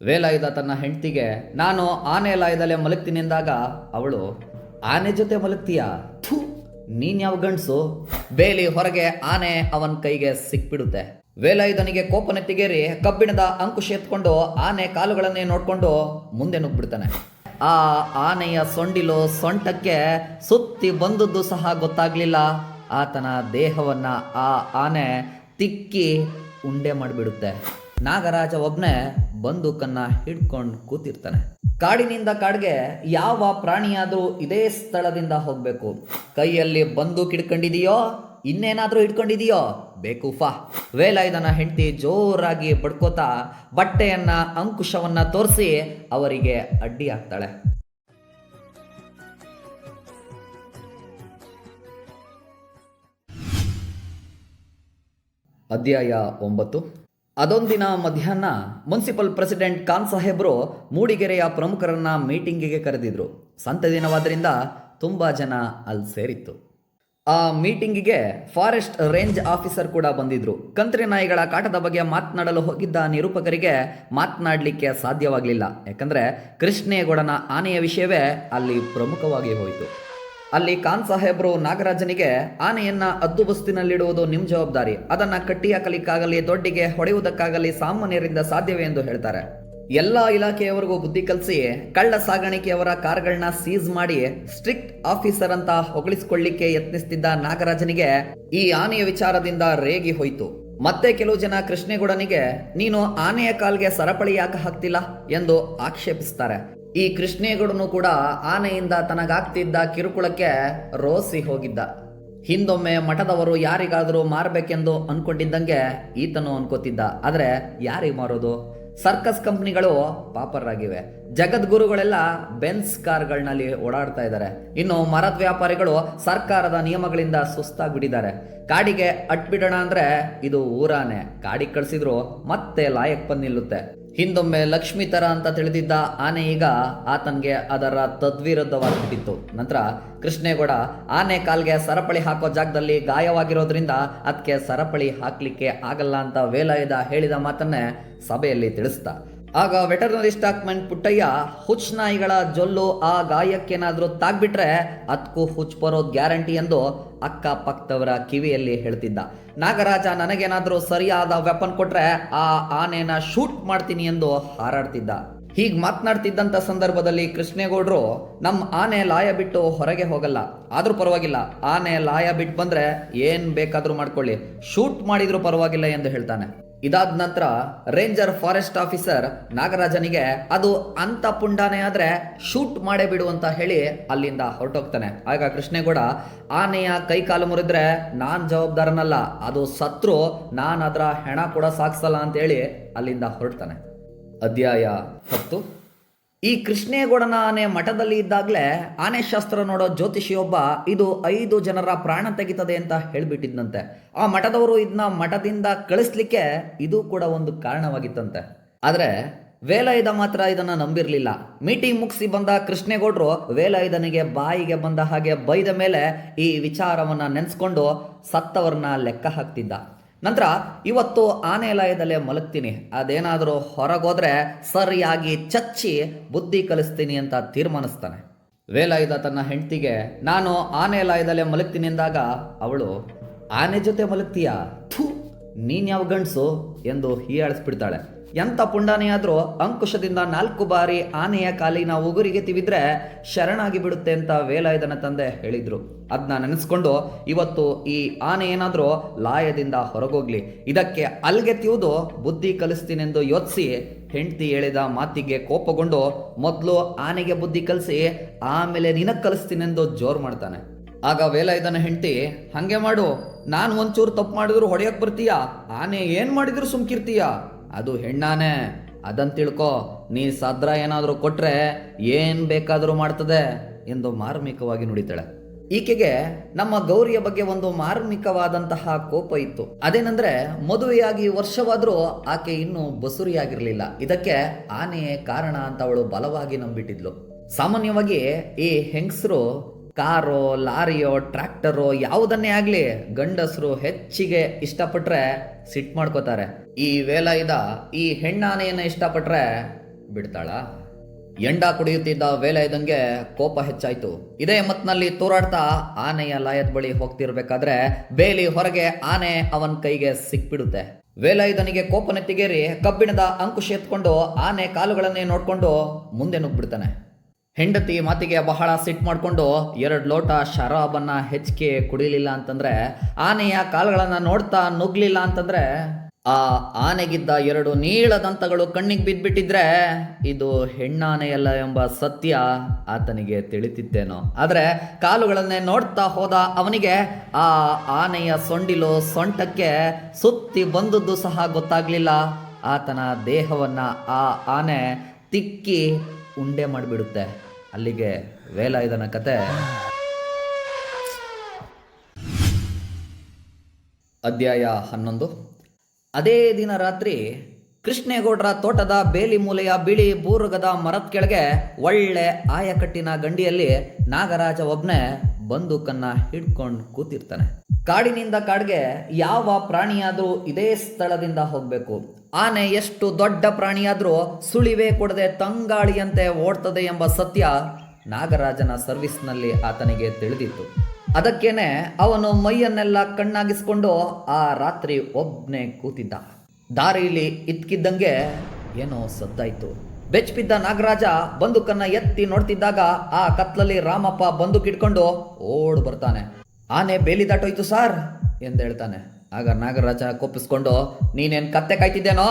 ವೇಲಾಯುಧ ತನ್ನ ಹೆಂಡತಿಗೆ, ನಾನು ಆನೆ ಲಾಯದಲ್ಲೇ ಮಲಗ್ತೀನಿ ಎಂದಾಗ ಅವಳು, ಆನೆ ಜೊತೆ ಮಲಗ್ತೀಯಾ? ಥೂ, ನೀನ್ ಯಾವ ಗಂಡ್ಸು? ಬೇಲಿ ಹೊರಗೆ ಆನೆ ಅವನ ಕೈಗೆ ಸಿಕ್ಬಿಡುತ್ತೆ. ವೇಲಾಯುಧನಿಗೆ ಕೋಪನೆ ತೆಗೇರಿ ಕಬ್ಬಿಣದ ಅಂಕುಶ ಎತ್ಕೊಂಡು ಆನೆ ಕಾಲುಗಳನ್ನೇ ನೋಡ್ಕೊಂಡು ಮುಂದೆ ನುಗ್ಬಿಡ್ತಾನೆ ಆ ಆನೆಯ ಸೊಂಡಿಲು ಸೊಂಟಕ್ಕೆ ಸುತ್ತಿ ಬಂದದ್ದು ಸಹ ಗೊತ್ತಾಗ್ಲಿಲ್ಲ. ಆತನ ದೇಹವನ್ನ ಆ ಆನೆ ತಿಕ್ಕಿ ಉಂಡೆ ಮಾಡಿಬಿಡುತ್ತೆ. ನಾಗರಾಜ ಒಬ್ನೇ ಬಂದೂಕನ್ನ ಹಿಡ್ಕೊಂಡು ಕೂತಿರ್ತಾನೆ. ಕಾಡಿನಿಂದ ಕಾಡ್ಗೆ ಯಾವ ಪ್ರಾಣಿಯಾದ್ರೂ ಇದೇ ಸ್ಥಳದಿಂದ ಹೋಗ್ಬೇಕು. ಕೈಯಲ್ಲಿ ಬಂದೂಕ್ ಹಿಡ್ಕೊಂಡಿದೀಯೋ, ಇನ್ನೇನಾದ್ರೂ ಹಿಡ್ಕೊಂಡಿದೀಯೋ ವೇಲ ಇದನ್ನ ಹೆಂಡತಿ ಜೋರಾಗಿ ಬಡ್ಕೋತಾ ಬಟ್ಟೆಯನ್ನ, ಅಂಕುಶವನ್ನ ತೋರಿಸಿ ಅವರಿಗೆ ಅಡ್ಡಿ ಆಗ್ತಾಳೆ ಅಧ್ಯಾಯ ಒಂಬತ್ತು. ಅದೊಂದಿನ ಮಧ್ಯಾಹ್ನ ಮುನ್ಸಿಪಲ್ ಪ್ರೆಸಿಡೆಂಟ್ ಖಾನ್ ಸಾಹೇಬ್ರು ಮೂಡಿಗೆರೆಯ ಪ್ರಮುಖರನ್ನ ಮೀಟಿಂಗಿಗೆ ಕರೆದಿದ್ರು. ಸಂತೆ ದಿನವಾದ್ರಿಂದ ತುಂಬಾ ಜನ ಅಲ್ಲಿ ಸೇರಿತ್ತು. ಆ ಮೀಟಿಂಗಿಗೆ ಫಾರೆಸ್ಟ್ ರೇಂಜ್ ಆಫೀಸರ್ ಕೂಡ ಬಂದಿದ್ರು. ಕಂತ್ರಿ ನಾಯಿಗಳ ಕಾಟದ ಬಗ್ಗೆ ಮಾತನಾಡಲು ಹೋಗಿದ್ದ ನಿರೂಪಕರಿಗೆ ಮಾತನಾಡಲಿಕ್ಕೆ ಸಾಧ್ಯವಾಗಲಿಲ್ಲ. ಯಾಕಂದ್ರೆ ಕೃಷ್ಣೇಗೌಡನ ಆನೆಯ ವಿಷಯವೇ ಅಲ್ಲಿ ಪ್ರಮುಖವಾಗಿ ಹೋಯಿತು. ಅಲ್ಲಿ ಖಾನ್ ಸಾಹೇಬ್ರು ನಾಗರಾಜನಿಗೆ ಆನೆಯನ್ನ ಅದ್ದುಬಸ್ತಿನಲ್ಲಿಡುವುದು ನಿಮ್ ಜವಾಬ್ದಾರಿ. ಅದನ್ನ ಕಟ್ಟಿ ಹಾಕಲಿಕ್ಕಾಗಲಿ ದೊಡ್ಡಿಗೆ ಹೊಡೆಯುವುದಕ್ಕಾಗಲಿ ಸಾಮಾನ್ಯರಿಂದ ಸಾಧ್ಯವೇ ಎಂದು ಹೇಳ್ತಾರೆ. ಎಲ್ಲಾ ಇಲಾಖೆಯವರಿಗೂ ಬುದ್ಧಿ ಕಲಿಸಿ ಕಳ್ಳ ಸಾಗಾಣಿಕೆಯವರ ಕಾರ್ಗಳನ್ನ ಸೀಸ್ ಮಾಡಿ ಸ್ಟ್ರಿಕ್ಟ್ ಆಫೀಸರ್ ಅಂತ ಹೊಗಳಿಸಿಕೊಳ್ಳಿಕ್ಕೆ ಯತ್ನಿಸ್ತಿದ್ದ ನಾಗರಾಜನಿಗೆ ಈ ಆನೆಯ ವಿಚಾರದಿಂದ ರೇಗಿ ಹೋಯಿತು. ಮತ್ತೆ ಕೆಲವು ಜನ ಕೃಷ್ಣೇಗೌಡನಿಗೆ, ನೀನು ಆನೆಯ ಕಾಲ್ಗೆ ಸರಪಳಿ ಯಾಕೆ ಹಾಕ್ತಿಲ್ಲ? ಎಂದು ಆಕ್ಷೇಪಿಸ್ತಾರೆ. ಈ ಕೃಷ್ಣೇಗೌಡನು ಕೂಡ ಆನೆಯಿಂದ ತನಗಾಗ್ತಿದ್ದ ಕಿರುಕುಳಕ್ಕೆ ರೋಸಿ ಹೋಗಿದ್ದ. ಹಿಂದೊಮ್ಮೆ ಮಠದವರು ಯಾರಿಗಾದರೂ ಮಾರಬೇಕೆಂದು ಅನ್ಕೊಂಡಿದ್ದಂಗೆ ಈತನು ಅನ್ಕೋತಿದ್ದ. ಆದ್ರೆ ಯಾರಿಗೆ ಮಾರೋದು? ಸರ್ಕಸ್ ಕಂಪ್ನಿಗಳು ಪಾಪರಾಗಿವೆ. ಜಗದ್ಗುರುಗಳೆಲ್ಲ ಬೆನ್ಸ್ ಕಾರ್ಗಳಲ್ಲಿ ಓಡಾಡ್ತಾ ಇದ್ದಾರೆ. ಇನ್ನು ಮರದ ವ್ಯಾಪಾರಿಗಳು ಸರ್ಕಾರದ ನಿಯಮಗಳಿಂದ ಸುಸ್ತಾಗ್ಬಿಟ್ಟಿದ್ದಾರೆ. ಕಾಡಿಗೆ ಅಟ್ಬಿಡೋಣ ಅಂದ್ರೆ ಇದು ಊರಾನೆ. ಕಾಡಿಗೆ ಕಳ್ಸಿದ್ರು ಮತ್ತೆ ಲಾಯಕ್ ಬಂದ್ ನಿಲ್ಲುತ್ತೆ. ಹಿಂದೊಮ್ಮೆ ಲಕ್ಷ್ಮಿ ತರ ಅಂತ ತಿಳಿದಿದ್ದ ಆನೆ ಈಗ ಆತನಿಗೆ ಅದರ ತದ್ವಿರುದ್ಧವಾಗಿಬಿಟ್ಟಿತ್ತು ನಂತರ ಕೃಷ್ಣೇಗೌಡ ಆನೆ ಕಾಲ್ಗೆ ಸರಪಳಿ ಹಾಕೋ ಜಾಗದಲ್ಲಿ ಗಾಯವಾಗಿರೋದ್ರಿಂದ ಅದಕ್ಕೆ ಸರಪಳಿ ಹಾಕ್ಲಿಕ್ಕೆ ಆಗಲ್ಲ ಅಂತ ವೇಲಾಯುಧ ಹೇಳಿದ ಮಾತನ್ನೇ ಸಭೆಯಲ್ಲಿ ತಿಳಿಸ್ತಾ ಆಗ ವೆಟರ್ನರಿ ಸ್ಟಾಕ್ಮನ್ ಪುಟ್ಟಯ್ಯ ಹುಚ್ಚ ನಾಯಿಗಳ ಜೊಲ್ಲು ಆ ಗಾಯಕ್ಕೇನಾದರೂ ತಾಗ್ಬಿಟ್ರೆ ಅದಕ್ಕೂ ಹುಚ್ಚ ಬರೋದ್ ಗ್ಯಾರಂಟಿ ಎಂದು ಅಕ್ಕಪಕ್ಕದವರ ಕಿವಿಯಲ್ಲಿ ಹೇಳ್ತಿದ್ದ. ನಾಗರಾಜ, ನನಗೇನಾದರೂ ಸರಿಯಾದ ವೆಪನ್ ಕೊಟ್ರೆ ಆ ಆನೆನ ಶೂಟ್ ಮಾಡ್ತೀನಿ ಎಂದು ಹಾರಾಡ್ತಿದ್ದ. ಹೀಗ್ ಮಾತನಾಡ್ತಿದ್ದಂತ ಸಂದರ್ಭದಲ್ಲಿ ಕೃಷ್ಣೇಗೌಡರು ನಮ್ಮ ಆನೆ ಲಾಯ ಬಿಟ್ಟು ಹೊರಗೆ ಹೋಗಲ್ಲ. ಆದ್ರೂ ಪರವಾಗಿಲ್ಲ. ಆನೆ ಲಾಯ ಬಿಟ್ಟು ಬಂದ್ರೆ ಏನ್ ಬೇಕಾದ್ರೂ ಮಾಡ್ಕೊಳ್ಳಿ. ಶೂಟ್ ಮಾಡಿದ್ರು ಪರವಾಗಿಲ್ಲ ಎಂದು ಹೇಳ್ತಾನೆ. ಇದಾದ ನಂತರ ರೇಂಜರ್ ಫಾರೆಸ್ಟ್ ಆಫೀಸರ್ ನಾಗರಾಜನಿಗೆ, ಅದು ಅಂತ ಪುಂಡಾನೆ ಆದರೆ ಶೂಟ್ ಮಾಡೇ ಬಿಡು ಅಂತ ಹೇಳಿ ಅಲ್ಲಿಂದ ಹೊರಟೋಗ್ತಾನೆ. ಆಗ ಕೃಷ್ಣೇಗೌಡ, ಆನೆಯ ಕೈ ಕಾಲು ಮುರಿದ್ರೆ ನಾನು ಜವಾಬ್ದಾರನಲ್ಲ, ಅದು ಸತ್ರು, ನಾನು ಅದರ ಹೆಣ ಕೂಡ ಸಾಕ್ಸಲ್ಲ ಅಂತ ಹೇಳಿ ಅಲ್ಲಿಂದ ಹೊರಡ್ತಾನೆ. ಅಧ್ಯಾಯ ಹತ್ತು. ಈ ಕೃಷ್ಣೇಗೌಡನ ಆನೆ ಮಠದಲ್ಲಿ ಇದ್ದಾಗಲೇ ಆನೆ ಶಾಸ್ತ್ರ ನೋಡೋ ಜ್ಯೋತಿಷಿಯೊಬ್ಬ ಇದು ಐದು ಜನರ ಪ್ರಾಣ ತೆಗಿತದೆ ಅಂತ ಹೇಳಿಬಿಟ್ಟಿದ್ದಂತೆ ಆ ಮಠದವರು ಇದನ್ನ ಮಠದಿಂದ ಕಳಿಸ್ಲಿಕ್ಕೆ ಇದು ಕೂಡ ಒಂದು ಕಾರಣವಾಗಿತ್ತಂತೆ. ಆದರೆ ವೇಲಾಯುಧ ಮಾತ್ರ ಇದನ್ನ ನಂಬಿರಲಿಲ್ಲ. ಮೀಟಿಂಗ್ ಮುಗಿಸಿ ಬಂದ ಕೃಷ್ಣೇಗೌಡರು ವೇಲಾಯುಧನಿಗೆ ಬಾಯಿಗೆ ಬಂದ ಹಾಗೆ ಬೈದ ಮೇಲೆ ಈ ವಿಚಾರವನ್ನ ನೆನೆಸ್ಕೊಂಡು ಸತ್ತವರನ್ನ ಲೆಕ್ಕ ಹಾಕ್ತಿದ್ದ. ನಂತರ, ಇವತ್ತು ಆನೆ ಲಯದಲ್ಲೇ ಮಲಗ್ತೀನಿ. ಅದೇನಾದರೂ ಹೊರಗೋದ್ರೆ ಸರಿಯಾಗಿ ಚಚ್ಚಿ ಬುದ್ಧಿ ಕಲಿಸ್ತೀನಿ ಅಂತ ತೀರ್ಮಾನಿಸ್ತಾನೆ. ವೇಲಾಯುಧ ತನ್ನ ಹೆಂಡತಿಗೆ, ನಾನು ಆನೆ ಲಯದಲ್ಲೇ ಮಲಗ್ತೀನಿ ಎಂದಾಗ ಅವಳು, ಆನೆ ಜೊತೆ ಮಲಗ್ತೀಯಾ? ಥೂ ನೀನ್ಯಾವ ಗಂಡ್ಸು? ಎಂದು ಹೀಯಾಳಿಸ್ಬಿಡ್ತಾಳೆ. ಎಂಥ ಪುಂಡಾನೆಯಾದರೂ ಅಂಕುಶದಿಂದ ನಾಲ್ಕು ಬಾರಿ ಆನೆಯ ಕಾಲಿನ ಉಗುರಿಗೆ ತಿವಿದ್ರೆ ಶರಣಾಗಿ ಬಿಡುತ್ತೆ ಅಂತ ವೇಲಾಯುಧನ ತಂದೆ ಹೇಳಿದ್ರು. ಅದನ್ನ ನೆನೆಸ್ಕೊಂಡು ಇವತ್ತು ಈ ಆನೆ ಏನಾದರೂ ಲಾಯದಿಂದ ಹೊರಗೋಗ್ಲಿ. ಇದಕ್ಕೆ ಅಲ್ಗೆ ತಿವಿದು ಬುದ್ಧಿ ಕಲಿಸ್ತೀನೆಂದು ಯೋಚಿಸಿ ಹೆಂಡತಿ ಹೇಳಿದ ಮಾತಿಗೆ ಕೋಪಗೊಂಡು ಮೊದಲು ಆನೆಗೆ ಬುದ್ಧಿ ಕಲಿಸಿ ಆಮೇಲೆ ನಿನಗೆ ಕಲಿಸ್ತೀನೆಂದು ಜೋರು ಮಾಡ್ತಾನೆ. ಆಗ ವೇಲಾಯುಧನ ಹೆಂಡತಿ, ಹಂಗೆ ಮಾಡು. ನಾನು ಒಂಚೂರು ತಪ್ಪು ಮಾಡಿದ್ರು ಹೊಡೆಯಕ್ ಬರ್ತೀಯಾ? ಆನೆ ಏನು ಮಾಡಿದ್ರು ಸುಮ್ಕಿರ್ತೀಯ? ಅದು ಹೆಣ್ಣಾನೆ, ಅದನ್ ತಿಳ್ಕೊ. ನೀ ಸದ್ರ ಏನಾದರೂ ಕೊಟ್ರೆ ಏನ್ ಬೇಕಾದರೂ ಮಾಡ್ತದೆ ಎಂದು ಮಾರ್ಮಿಕವಾಗಿ ನುಡಿತಾಳೆ. ಈಕೆಗೆ ನಮ್ಮ ಗೌರಿಯ ಬಗ್ಗೆ ಒಂದು ಮಾರ್ಮಿಕವಾದಂತಹ ಕೋಪ ಇತ್ತು. ಅದೇನಂದ್ರೆ, ಮದುವೆಯಾಗಿ ವರ್ಷವಾದ್ರೂ ಆಕೆ ಇನ್ನೂ ಬಸುರಿಯಾಗಿರ್ಲಿಲ್ಲ. ಇದಕ್ಕೆ ಆನೆಯೇ ಕಾರಣ ಅಂತ ಅವಳು ಬಲವಾಗಿ ನಂಬಿಟ್ಟಿದ್ಲು. ಸಾಮಾನ್ಯವಾಗಿ ಈ ಹೆಂಗಸರು ಕಾರೋ, ಲಾರಿಯೋ, ಟ್ರ್ಯಾಕ್ಟರೋ ಯಾವುದನ್ನೇ ಆಗಲಿ ಗಂಡಸರು ಹೆಚ್ಚಿಗೆ ಇಷ್ಟಪಟ್ರೆ ಸಿಟ್ ಮಾಡ್ಕೋತಾರೆ. ಈ ವೇಲಾಯುಧ ಈ ಹೆಣ್ಣಾನೆಯನ್ನ ಇಷ್ಟಪಟ್ರೆ ಬಿಡ್ತಾಳ. ಎಂಡ ಕುಡಿಯುತ್ತಿದ್ದ ವೇಲಾಯುಧನ್ಗೆ ಕೋಪ ಹೆಚ್ಚಾಯಿತು. ಇದೇ ಮತ್ನಲ್ಲಿ ತೋರಾಡ್ತಾ ಆನೆಯ ಲಾಯದ ಬಳಿ ಹೋಗ್ತಿರ್ಬೇಕಾದ್ರೆ ಬೇಲಿ ಹೊರಗೆ ಆನೆ ಅವನ ಕೈಗೆ ಸಿಕ್ಬಿಡುತ್ತೆ. ವೇಲಾಯುಧನಿಗೆ ಕೋಪ ನೆತ್ತಿಗೇರಿ ಕಬ್ಬಿಣದ ಅಂಕುಶ ಎತ್ಕೊಂಡು ಆನೆ ಕಾಲುಗಳನ್ನೇ ನೋಡ್ಕೊಂಡು ಮುಂದೆ ನುಗ್ಬಿಡ್ತಾನೆ ಹೆಂಡತಿ ಮಾತಿಗೆ ಬಹಳ ಸಿಟ್ಟು ಮಾಡಿಕೊಂಡು ಎರಡು ಲೋಟ ಶರಾಬನ್ನ ಹೆಚ್ಚಿಗೆ ಕುಡಿಲಿಲ್ಲ ಅಂತಂದ್ರೆ ಆನೆಯ ಕಾಲುಗಳನ್ನು ನೋಡ್ತಾ ನುಗ್ಲಿಲ್ಲ ಅಂತಂದ್ರೆ ಆ ಆನೆಗಿದ್ದ ಎರಡು ನೀಳದಂತಗಳು ಕಣ್ಣಿಗೆ ಬಿದ್ದುಬಿಟ್ಟಿದ್ರೆ ಇದು ಹೆಣ್ಣಾನೆಯಲ್ಲ ಎಂಬ ಸತ್ಯ ಆತನಿಗೆ ತಿಳಿತಿದ್ದೇನೋ ಆದರೆ ಕಾಲುಗಳನ್ನೇ ನೋಡ್ತಾ ಹೋದ ಅವನಿಗೆ ಆ ಆನೆಯ ಸೊಂಡಿಲು ಸೊಂಟಕ್ಕೆ ಸುತ್ತಿ ಬಂದದ್ದು ಸಹ ಗೊತ್ತಾಗಲಿಲ್ಲ. ಆತನ ದೇಹವನ್ನು ಆ ಆನೆ ತಿಕ್ಕಿ ಉಂಡೆ ಮಾಡಿಬಿಡುತ್ತೆ. ಅಲ್ಲಿಗೆ ವೇಲಾಯುಧನ ಕತೆ. ಅಧ್ಯಾಯ ಹನ್ನೊಂದು. ಅದೇ ದಿನ ರಾತ್ರಿ ಕೃಷ್ಣೇಗೌಡರ ತೋಟದ ಬೇಲಿ ಮೂಲೆಯ ಬಿಳಿ ಬೂರುಗದ ಮರದ ಕೆಳಗೆ ಒಳ್ಳೆ ಆಯಕಟ್ಟಿನ ಗಂಡಿಯಲ್ಲಿ ನಾಗರಾಜ ಒಬ್ನೇ ಬಂದೂಕನ್ನ ಹಿಡ್ಕೊಂಡು ಕೂತಿರ್ತಾನೆ. ಕಾಡಿನಿಂದ ಕಾಡಿಗೆ ಯಾವ ಪ್ರಾಣಿಯಾದ್ರೂ ಇದೇ ಸ್ಥಳದಿಂದ ಹೋಗ್ಬೇಕು. ಆನೆ ಎಷ್ಟು ದೊಡ್ಡ ಪ್ರಾಣಿಯಾದ್ರೂ ಸುಳಿವೆ ಕೊಡದೆ ತಂಗಾಳಿಯಂತೆ ಓಡ್ತದೆ ಎಂಬ ಸತ್ಯ ನಾಗರಾಜನ ಸರ್ವಿಸ್ನಲ್ಲಿ ಆತನಿಗೆ ತಿಳಿದಿತ್ತು. ಅದಕ್ಕೇನೆ ಅವನು ಮೈಯನ್ನೆಲ್ಲ ಕಣ್ಣಾಗಿಸ್ಕೊಂಡು ಆ ರಾತ್ರಿ ಒಬ್ಬನೇ ಕೂತಿದ್ದ. ದಾರಿಲಿ ಇದ್ಕಿದ್ದಂಗೆ ಏನೋ ಸದ್ದಾಯ್ತು. ಬೆಚ್ಚಬಿದ್ದ ನಾಗರಾಜ ಬಂದೂಕನ್ನ ಎತ್ತಿ ನೋಡ್ತಿದ್ದಾಗ ಆ ಕತ್ಲಲ್ಲಿ ರಾಮಪ್ಪ ಬಂದೂಕ್ ಇಟ್ಕೊಂಡು ಓಡ್ ಬರ್ತಾನೆ. ಆನೆ ಬೇಲಿ ದಾಟೋಯ್ತು ಸಾರ್ ಎಂದು ಹೇಳ್ತಾನೆ. ಆಗ ನಾಗರಾಜ ಕೋಪಿಸ್ಕೊಂಡು ನೀನೇನ್ ಕತ್ತೆ ಕಾಯ್ತಿದ್ದೇನೋ?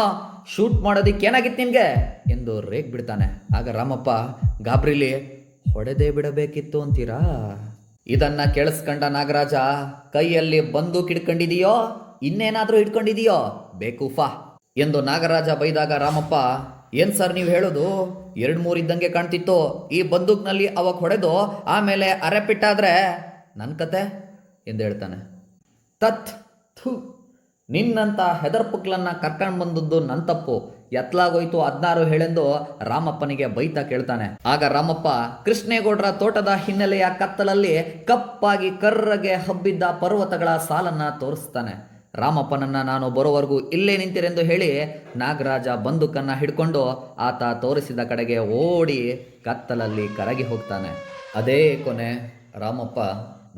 ಶೂಟ್ ಮಾಡೋದಿಕ್ಕೆ ಏನಾಗಿತ್ತು ನಿನ್ಗೆ? ಎಂದು ರೇಗ್ ಬಿಡ್ತಾನೆ ಆಗ ರಾಮಪ್ಪ, ಗಾಬ್ರಿಲಿ, ಹೊಡೆದೇ ಬಿಡಬೇಕಿತ್ತು ಅಂತೀರಾ? ಇದನ್ನ ಕೇಳಿಸ್ಕೊಂಡ ನಾಗರಾಜ, ಕೈಯಲ್ಲಿ ಬಂದೂಕ್ ಹಿಡ್ಕೊಂಡಿದೀಯೋ? ಇನ್ನೇನಾದ್ರೂ ಹಿಡ್ಕೊಂಡಿದೀಯೋ? ಬೇಕೂಫಾ ಎಂದು ನಾಗರಾಜ ಬೈದಾಗ ರಾಮಪ್ಪ, ಏನ್ ಸರ್ ನೀವು ಹೇಳೋದು? ಎರಡ್ ಮೂರ್ ಇದ್ದಂಗೆ ಕಾಣ್ತಿತ್ತು. ಈ ಬಂದೂಕ್ನಲ್ಲಿ ಅವಾಗ ಹೊಡೆದು ಆಮೇಲೆ ಅರೆಪಿಟ್ಟಾದ್ರೆ ನನ್ನ ಕತೆ ಎಂದು ಹೇಳ್ತಾನೆ. ತತ್ ಥು ನಿನ್ನಂತ ಹೆದರ್ಪುಕ್ಲನ್ನ ಕರ್ಕೊಂಡು ಬಂದದ್ದು ನನ್ನ ತಪ್ಪು. ಎತ್ಲಾಗೋಯ್ತು ಹದ್ನಾರು ಹೇಳೆಂದು ರಾಮಪ್ಪನಿಗೆ ಬೈತಾ ಕೇಳ್ತಾನೆ. ಆಗ ರಾಮಪ್ಪ, ಕೃಷ್ಣೇಗೌಡರ ತೋಟದ ಹಿನ್ನೆಲೆಯ ಕತ್ತಲಲ್ಲಿ ಕಪ್ಪಾಗಿ ಕರ್ರಗೆ ಹಬ್ಬಿದ್ದ ಪರ್ವತಗಳ ಸಾಲನ್ನ ತೋರಿಸ್ತಾನೆ. ರಾಮಪ್ಪನನ್ನ ನಾನು ಬರೋವರೆಗೂ ಇಲ್ಲೇ ನಿಂತಿರೆಂದು ಹೇಳಿ ನಾಗರಾಜ ಬಂದೂಕನ್ನ ಹಿಡ್ಕೊಂಡು ಆತ ತೋರಿಸಿದ ಕಡೆಗೆ ಓಡಿ ಕತ್ತಲಲ್ಲಿ ಕರಗಿ ಹೋಗ್ತಾನೆ. ಅದೇ ಕೊನೆ ರಾಮಪ್ಪ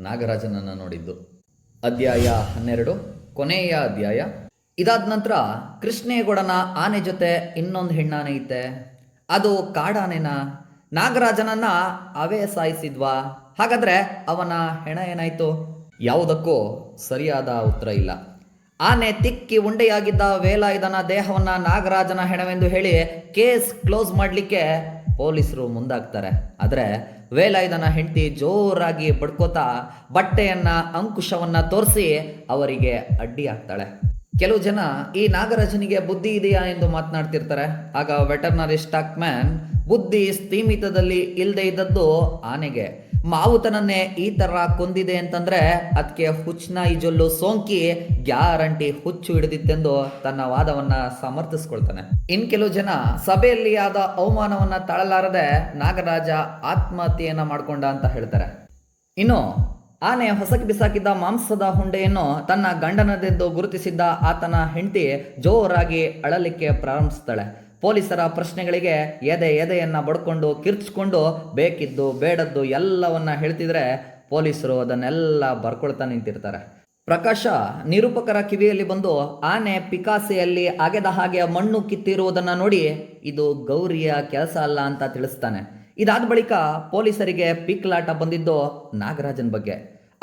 ನಾಗರಾಜನನ್ನು ನೋಡಿದ್ದು. ಅಧ್ಯಾಯ ಹನ್ನೆರಡು, ಕೊನೆಯ ಅಧ್ಯಾಯ ಇದಾದ ನಂತರ ಕೃಷ್ಣೇಗೌಡನ ಆನೆ ಜೊತೆ ಇನ್ನೊಂದು ಹೆಣ್ಣಾನೆ ಐತೆ ಅದು ಕಾಡಾನೆನ? ನಾಗರಾಜನನ್ನ ಅವೇ ಸಾಯಿಸಿದ್ವಾ? ಹಾಗಾದ್ರೆ ಅವನ ಹೆಣ ಏನಾಯ್ತು? ಯಾವುದಕ್ಕೂ ಸರಿಯಾದ ಉತ್ತರ ಇಲ್ಲ. ಆನೆ ತಿಕ್ಕಿ ಉಂಡೆಯಾಗಿದ್ದ ವೇಲಾಯುಧನ ದೇಹವನ್ನ ನಾಗರಾಜನ ಹೆಣವೆಂದು ಹೇಳಿ ಕೇಸ್ ಕ್ಲೋಸ್ ಮಾಡಲಿಕ್ಕೆ ಪೊಲೀಸರು ಮುಂದಾಗ್ತಾರೆ. ಆದರೆ ವೇಲಾಯುಧನ ಹೆಂಡತಿ ಜೋರಾಗಿ ಬಡ್ಕೋತಾ ಬಟ್ಟೆಯನ್ನ, ಅಂಕುಶವನ್ನ ತೋರಿಸಿ ಅವರಿಗೆ ಅಡ್ಡಿ ಆಗ್ತಾಳೆ ಕೆಲವು ಜನ ಈ ನಾಗರಾಜನಿಗೆ ಬುದ್ಧಿ ಇದೆಯಾ ಎಂದು ಮಾತನಾಡ್ತಿರ್ತಾರೆ. ಆಗ ವೆಟರ್ನರಿ ಸ್ಟಾಕ್ ಮ್ಯಾನ್ ಬುದ್ಧಿ ಸ್ಥೀಮಿತದಲ್ಲಿ ಇಲ್ಲದೆ ಇದ್ದದ್ದು ಆನೆಗೆ. ಮಾವುತನನ್ನೇ ಈ ತರ ಕೊಂದಿದೆ ಅಂತಂದ್ರೆ ಅದಕ್ಕೆ ಹುಚ್ಚನಾಯಿ ಜೊಲ್ಲು ಸೋಂಕಿ ಗ್ಯಾರಂಟಿ ಹುಚ್ಚು ಹಿಡಿದಿತ್ತೆಂದು ತನ್ನ ವಾದವನ್ನ ಸಮರ್ಥಿಸ್ಕೊಳ್ತಾನೆ. ಇನ್ ಕೆಲವು ಜನ ಸಭೆಯಲ್ಲಿ ಆದ ಅವಮಾನವನ್ನ ತಳಲಾರದೆ ನಾಗರಾಜ ಆತ್ಮಹತ್ಯೆಯನ್ನ ಮಾಡ್ಕೊಂಡ ಅಂತ ಹೇಳ್ತಾರೆ. ಇನ್ನು ಆನೆ ಹೊಸಕ್ಕೆ ಬಿಸಾಕಿದ್ದ ಮಾಂಸದ ಹುಂಡೆಯನ್ನು ತನ್ನ ಗಂಡನದೆಂದು ಗುರುತಿಸಿದ್ದ ಆತನ ಹೆಂಡತಿ ಜೋರಾಗಿ ಅಳಲಿಕ್ಕೆ ಪ್ರಾರಂಭಿಸ್ತಾಳೆ. ಪೊಲೀಸರ ಪ್ರಶ್ನೆಗಳಿಗೆ ಎದೆ ಎದೆಯನ್ನ ಬಡ್ಕೊಂಡು ಕಿರ್ಚ್ಕೊಂಡು ಬೇಕಿದ್ದು ಬೇಡದ್ದು ಎಲ್ಲವನ್ನ ಹೇಳ್ತಿದ್ರೆ ಪೊಲೀಸರು ಅದನ್ನೆಲ್ಲ ಬರ್ಕೊಳ್ತಾ ನಿಂತಿರ್ತಾರೆ. ಪ್ರಕಾಶ ನಿರೂಪಕರ ಕಿವಿಯಲ್ಲಿ ಬಂದು ಆನೆ ಪಿಕಾಸೆಯಲ್ಲಿ ಅಗೆದ ಹಾಗೆ ಮಣ್ಣು ಕಿತ್ತಿರುವುದನ್ನ ನೋಡಿ ಇದು ಗೌರಿಯ ಕೆಲಸ ಅಲ್ಲ ಅಂತ ತಿಳಿಸ್ತಾನೆ. ಇದಾದ ಬಳಿಕ ಪೊಲೀಸರಿಗೆ ಪಿಕ್ಲಾಟ ಬಂದಿದ್ದು ನಾಗರಾಜನ್ ಬಗ್ಗೆ.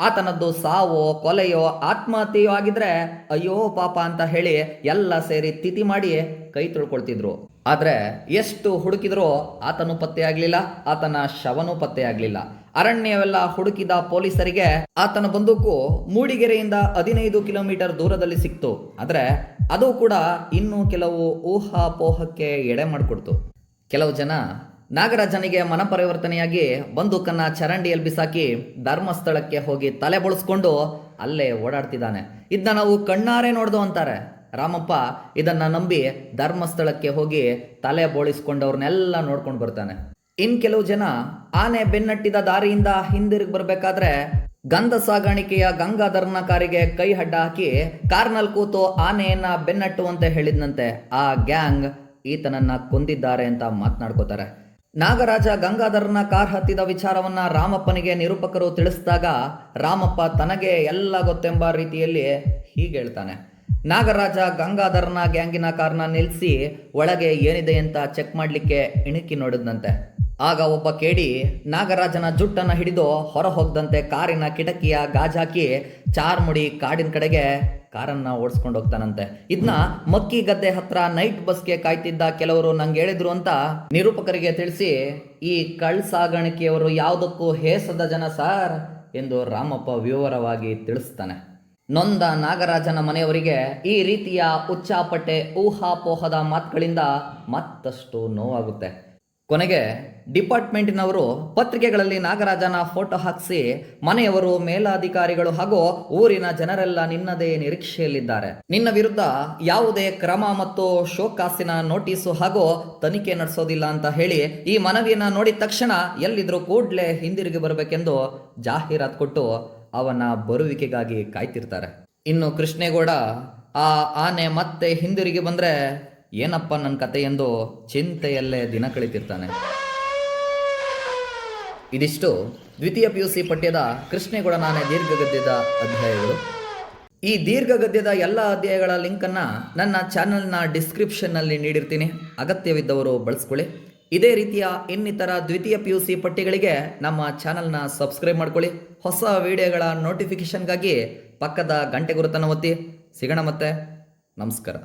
ಆತನದ್ದು ಸಾವೋ, ಕೊಲೆಯೋ, ಆತ್ಮಹತ್ಯೆಯೋ ಆಗಿದ್ರೆ ಅಯ್ಯೋ ಪಾಪ ಅಂತ ಹೇಳಿ ಎಲ್ಲ ಸೇರಿ ತಿಥಿ ಮಾಡಿ ಕೈ ತೊಳ್ಕೊಳ್ತಿದ್ರು. ಆದ್ರೆ ಎಷ್ಟು ಹುಡುಕಿದ್ರೂ ಆತನು ಪತ್ತೆ ಆಗ್ಲಿಲ್ಲ, ಆತನ ಶವನೂ ಪತ್ತೆ ಆಗ್ಲಿಲ್ಲ. ಅರಣ್ಯವೆಲ್ಲ ಹುಡುಕಿದ ಪೊಲೀಸರಿಗೆ ಆತನ ಬಂದೂಕು ಮೂಡಿಗೆರೆಯಿಂದ ಹದಿನೈದು ಕಿಲೋಮೀಟರ್ ದೂರದಲ್ಲಿ ಸಿಕ್ತು. ಆದ್ರೆ ಅದು ಕೂಡ ಇನ್ನೂ ಕೆಲವು ಊಹಾಪೋಹಕ್ಕೆ ಎಡೆ ಮಾಡಿಕೊಡ್ತು. ಕೆಲವು ಜನ ನಾಗರಾಜನಿಗೆ ಮನಪರಿವರ್ತನೆಯಾಗಿ ಬಂದೂಕನ್ನ ಚರಂಡಿಯಲ್ಲಿ ಬಿಸಾಕಿ ಧರ್ಮಸ್ಥಳಕ್ಕೆ ಹೋಗಿ ತಲೆ ಬಳಸ್ಕೊಂಡು ಅಲ್ಲೇ ಓಡಾಡ್ತಿದ್ದಾನೆ. ಇದನ್ನ ನಾವು ಕಣ್ಣಾರೆ ನೋಡ್ದು ಅಂತಾರೆ. ರಾಮಪ್ಪ ಇದನ್ನ ನಂಬಿ ಧರ್ಮಸ್ಥಳಕ್ಕೆ ಹೋಗಿ ತಲೆ ಬೋಳಿಸ್ಕೊಂಡವ್ರನ್ನೆಲ್ಲ ನೋಡ್ಕೊಂಡು ಬರ್ತಾನೆ. ಇನ್ ಕೆಲವು ಜನ ಆನೆ ಬೆನ್ನಟ್ಟಿದ ದಾರಿಯಿಂದ ಹಿಂದಿರುಗಿ ಬರ್ಬೇಕಾದ್ರೆ ಗಂಧ ಸಾಗಾಣಿಕೆಯ ಗಂಗಾಧರ್ನ ಕಾರಿಗೆ ಕೈ ಅಡ್ಡ ಹಾಕಿ ಕಾರ್ನಲ್ಲಿ ಕೂತು ಆನೆಯನ್ನ ಬೆನ್ನಟ್ಟುವಂತೆ ಹೇಳಿದ್ನಂತೆ. ಆ ಗ್ಯಾಂಗ್ ಈತನನ್ನ ಕೊಂದಿದ್ದಾರೆ ಅಂತ ಮಾತನಾಡ್ಕೋತಾರೆ. ನಾಗರಾಜ ಗಂಗಾಧರನ ಕಾರ್ ಹತ್ತಿದ ವಿಚಾರವನ್ನ ರಾಮಪ್ಪನಿಗೆ ನಿರೂಪಕರು ತಿಳಿಸಿದಾಗ ರಾಮಪ್ಪ ತನಗೆ ಎಲ್ಲ ಗೊತ್ತೆಂಬ ರೀತಿಯಲ್ಲಿ ಹೀಗೆ ಹೇಳ್ತಾನೆ. ನಾಗರಾಜ ಗಂಗಾಧರನ ಗ್ಯಾಂಗಿನ ಕಾರ್ನ ನಿಲ್ಲಿಸಿ ಒಳಗೆ ಏನಿದೆ ಅಂತ ಚೆಕ್ ಮಾಡಲಿಕ್ಕೆ ಇಣುಕಿ ನೋಡಿದ್ನಂತೆ. ಆಗ ಒಬ್ಬ ಕೇಡಿ ನಾಗರಾಜನ ಜುಟ್ಟನ್ನು ಹಿಡಿದು ಹೊರ ಹೋಗದಂತೆ ಕಾರಿನ ಕಿಟಕಿಯ ಗಾಜಾಕಿ ಚಾರ್ಮುಡಿ ಕಾಡಿನ ಕಡೆಗೆ ಕಾರನ್ನ ಓಡಿಸ್ಕೊಂಡು ಹೋಗ್ತಾನಂತೆ. ಇದನ್ನ ಮಕ್ಕಿ ಗದ್ದೆ ಹತ್ರ ನೈಟ್ ಬಸ್ಗೆ ಕಾಯ್ತಿದ್ದ ಕೆಲವರು ನಂಗೆ ಹೇಳಿದ್ರು ಅಂತ ನಿರೂಪಕರಿಗೆ ತಿಳಿಸಿ, ಈ ಕಳ್ ಸಾಗಾಣಿಕೆಯವರು ಯಾವುದಕ್ಕೂ ಹೇಸದ ಜನ ಸಾರ್ ಎಂದು ರಾಮಪ್ಪ ವಿವರವಾಗಿ ತಿಳಿಸ್ತಾನೆ. ನೊಂದ ನಾಗರಾಜನ ಮನೆಯವರಿಗೆ ಈ ರೀತಿಯ ಉಚ್ಚಾಪಟ್ಟೆ ಊಹಾಪೋಹದ ಮಾತುಗಳಿಂದ ಮತ್ತಷ್ಟು ನೋವಾಗುತ್ತೆ. ಕೊನೆಗೆ ಡಿಪಾರ್ಟ್ಮೆಂಟಿನವರು ಪತ್ರಿಕೆಗಳಲ್ಲಿ ನಾಗರಾಜನ ಫೋಟೋ ಹಾಕಿಸಿ ಮನೆಯವರು ಮೇಲಾಧಿಕಾರಿಗಳು ಹಾಗೂ ಊರಿನ ಜನರೆಲ್ಲ ನಿನ್ನದೇ ನಿರೀಕ್ಷೆಯಲ್ಲಿದ್ದಾರೆ. ನಿನ್ನ ವಿರುದ್ಧ ಯಾವುದೇ ಕ್ರಮ ಮತ್ತು ಶೋಕಾಸಿನ ನೋಟಿಸು ಹಾಗೂ ತನಿಖೆ ನಡೆಸೋದಿಲ್ಲ ಅಂತ ಹೇಳಿ ಈ ಮನವಿಯನ್ನ ನೋಡಿದ ತಕ್ಷಣ ಎಲ್ಲಿದ್ರು ಕೂಡ್ಲೆ ಹಿಂದಿರುಗಿ ಬರಬೇಕೆಂದು ಜಾಹೀರಾತು ಕೊಟ್ಟು ಅವನ ಬರುವಿಕೆಗಾಗಿ ಕಾಯ್ತಿರ್ತಾರೆ. ಇನ್ನು ಕೃಷ್ಣೇಗೌಡ, ಆ ಆನೆ ಮತ್ತೆ ಹಿಂದಿರುಗಿ ಬಂದ್ರೆ ಏನಪ್ಪ ನನ್ನ ಕತೆ ಎಂದು ಚಿಂತೆಯಲ್ಲೇ ದಿನ ಕಳಿತಿರ್ತಾನೆ. ಇದಿಷ್ಟು ದ್ವಿತೀಯ ಪಿ ಯು ಸಿ ಪಠ್ಯದ ಕೃಷ್ಣೇಗೌಡ ನಾನೇ ದೀರ್ಘ ಗದ್ಯದ ಅಧ್ಯಾಯಗಳು. ಈ ದೀರ್ಘ ಗದ್ಯದ ಎಲ್ಲ ಅಧ್ಯಾಯಗಳ ಲಿಂಕನ್ನು ನನ್ನ ಚಾನಲ್ನ ಡಿಸ್ಕ್ರಿಪ್ಷನ್ನಲ್ಲಿ ನೀಡಿರ್ತೀನಿ. ಅಗತ್ಯವಿದ್ದವರು ಬಳಸ್ಕೊಳ್ಳಿ. ಇದೇ ರೀತಿಯ ಇನ್ನಿತರ ದ್ವಿತೀಯ ಪಿ ಯು ಸಿ ಪಠ್ಯಗಳಿಗೆ ನಮ್ಮ ಚಾನಲ್ನ ಸಬ್ಸ್ಕ್ರೈಬ್ ಮಾಡ್ಕೊಳ್ಳಿ. ಹೊಸ ವಿಡಿಯೋಗಳ ನೋಟಿಫಿಕೇಷನ್ಗಾಗಿ ಪಕ್ಕದ ಗಂಟೆ ಗುರುತನ್ನು ಒತ್ತಿ. ಸಿಗೋಣ ಮತ್ತೆ. ನಮಸ್ಕಾರ.